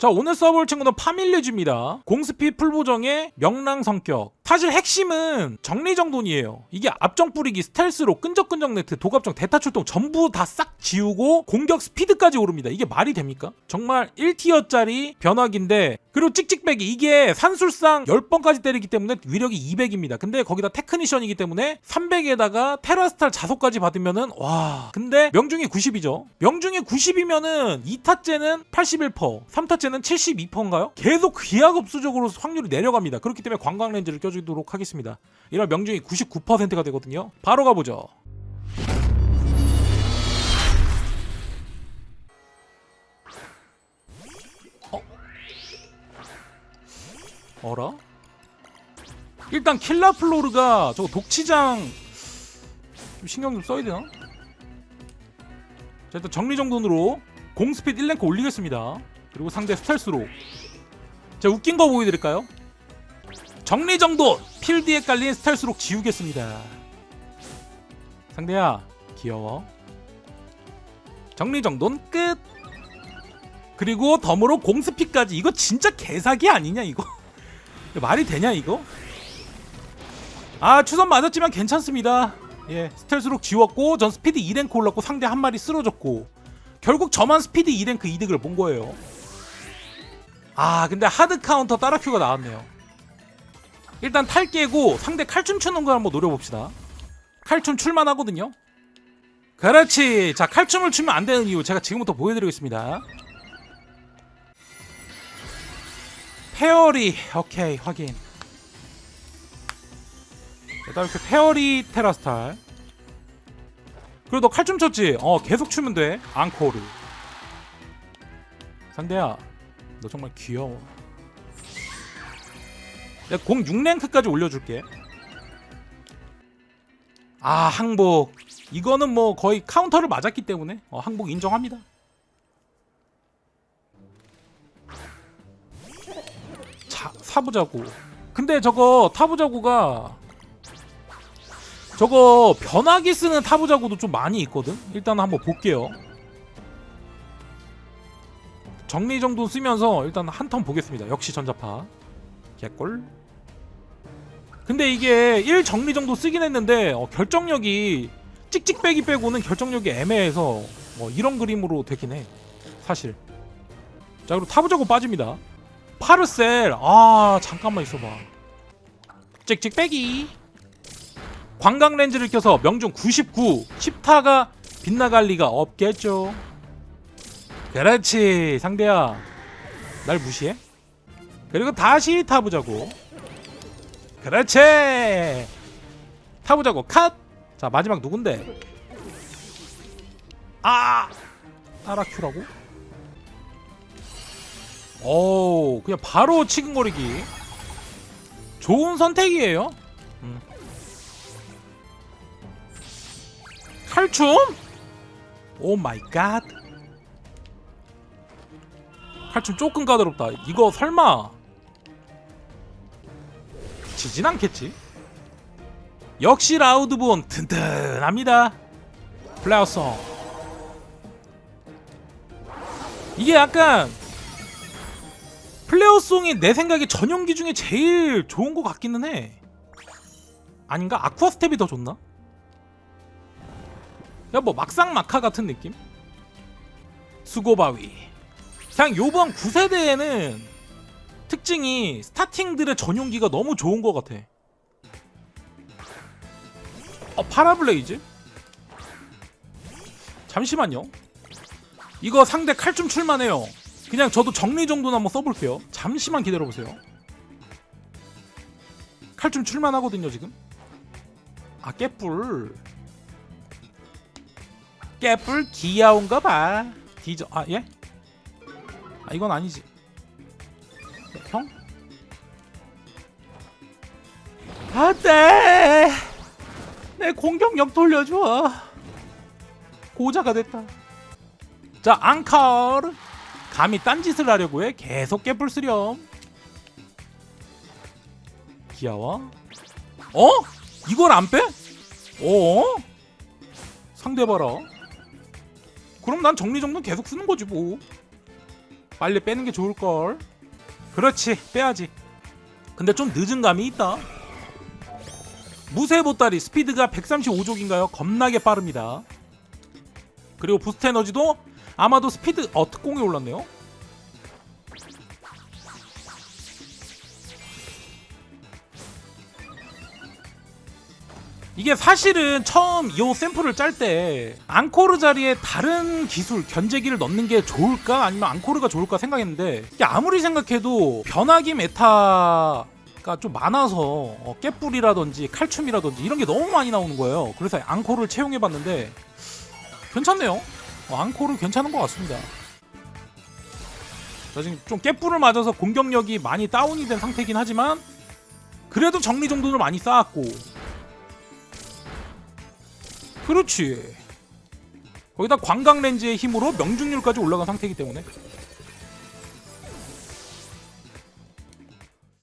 자 오늘 써볼 친구는 파밀리즈입니다. 공스피 풀보정의 명랑 성격. 사실 핵심은 정리정돈이에요. 이게 앞정 뿌리기, 스텔스로 끈적끈적 네트, 도갑정, 대타 출동 전부 다 싹 지우고 공격 스피드까지 오릅니다. 이게 말이 됩니까? 정말 1티어짜리 변화기인데 그리고 찍찍배기 이게 산술상 10번까지 때리기 때문에 위력이 200입니다. 근데 거기다 테크니션이기 때문에 300에다가 테라스탈 자소까지 받으면은 와 근데 명중이 90이죠. 명중이 90이면은 2타째는 81%, 3타째는 72%인가요? 계속 기하급수적으로 확률이 내려갑니다. 그렇기 때문에 관광 렌즈를 껴주 도록 하겠습니다. 이런 명중이 99%가 되거든요. 바로 가보죠. 어? 어라? 일단 킬라플로르가 저거 독치장 좀 신경 좀 써야 되나? 자 일단 정리정돈으로 공스피드 1랭크 올리겠습니다 그리고 상대 스텔스로 자 웃긴 거 보여드릴까요? 정리정돈 필드에 깔린 스텔스로 지우겠습니다. 상대야 귀여워. 정리정돈 끝. 그리고 덤으로 공스피까지. 이거 진짜 개사기 아니냐 이거? 말이 되냐 이거? 아 추선 맞았지만 괜찮습니다. 예 스텔스록 지웠고 전 스피드 2랭크 올랐고 상대 한 마리 쓰러졌고. 결국 저만 스피드 2랭크 이득을 본 거예요. 아 근데 하드 카운터 따라 큐가 나왔네요 일단 탈 깨고 상대 칼춤 추는 거 한번 노려봅시다. 칼춤 출만 하거든요. 그렇지. 자 칼춤을 추면 안 되는 이유 제가 지금부터 보여드리겠습니다. 페어리. 오케이 확인. 일단 이렇게 페어리 테라스탈. 그리고 너 칼춤 췄지? 어 계속 추면 돼. 앙코르. 상대야 너 정말 귀여워 내가 공 6랭크까지 올려줄게. 아 항복. 이거는 뭐 거의 카운터를 맞았기 때문에 어, 항복 인정합니다. 자 사보자고 근데 저거 타보자고가 저거 변화기 쓰는 타보자고도 좀 많이 있거든? 일단 한번 볼게요. 정리정돈 쓰면서 일단 한 턴 보겠습니다. 역시 전자파. 개꿀 근데 이게 1 정리 정도 쓰긴 했는데 어, 결정력이 찍찍 빼기 빼고는 결정력이 애매해서 어, 이런 그림으로 되긴 해. 사실. 자 그리고 타보자고 빠집니다. 파르셀. 아 잠깐만 있어봐. 찍찍 빼기. 관광 렌즈를 껴서 명중 99 10타가 빗나갈 리가 없겠죠. 그렇지 상대야. 날 무시해? 그리고 다시 타보자고 그렇지. 타보자고. 컷자 마지막 누군데? 아! 따라큐라고? 오 그냥 바로 치근거리기. 좋은 선택이에요. 음. 칼춤? 오 마이 갓. 칼춤 조금 까다롭다. 이거 설마 지진 않겠지 역시 라우드본 튼튼합니다 플레어송 이게 약간 플레어송이 내 생각에 전용기 중에 제일 좋은 것 같기는 해 아닌가? 아쿠아 스텝이 더 좋나? 야 뭐 막상 막하 같은 느낌? 수고바위 그냥 요번 9세대에는 특징이 스타팅들의 전용기가 너무 좋은 것 같아. 어 파라블레이즈? 잠시만요. 이거 상대 칼춤 출만해요. 그냥 저도 정리정돈 한번 써볼게요. 잠시만 기다려보세요. 칼춤 출만하거든요 지금. 아 깨뿔. 깨뿔 귀여운가 봐. 디저 아 예? 아 이건 아니지 안돼. 내 공격력 돌려줘. 고자가 됐다. 자 앙칼 감히 딴짓을 하려고 해? 계속 깨뿔 쓰렴. 귀여워 어? 이걸 안 빼? 어? 상대 봐라. 그럼 난 정리정돈 계속 쓰는 거지 뭐. 빨리 빼는 게 좋을걸. 그렇지 빼야지. 근데 좀 늦은 감이 있다 무쇠 보따리 스피드가 135족인가요? 겁나게 빠릅니다. 그리고 부스트 에너지도 아마도 스피드 어 특공이 올랐네요. 이게 사실은 처음 이 샘플을 짤 때 앙코르 자리에 다른 기술 견제기를 넣는 게 좋을까? 아니면 앙코르가 좋을까 생각했는데 아무리 생각해도 변화기 메타 가좀 많아서 어, 깨뿔이라든지 칼춤이라든지 이런 게 너무 많이 나오는 거예요. 그래서 앙코르를 채용해봤는데 괜찮네요. 어, 앙코르 괜찮은 것 같습니다. 자, 지금 좀 깨뿔을 맞아서 공격력이 많이 다운이 된 상태이긴 하지만 그래도 정리 정돈을 많이 쌓았고 그렇지. 거기다 광각 렌즈의 힘으로 명중률까지 올라간 상태이기 때문에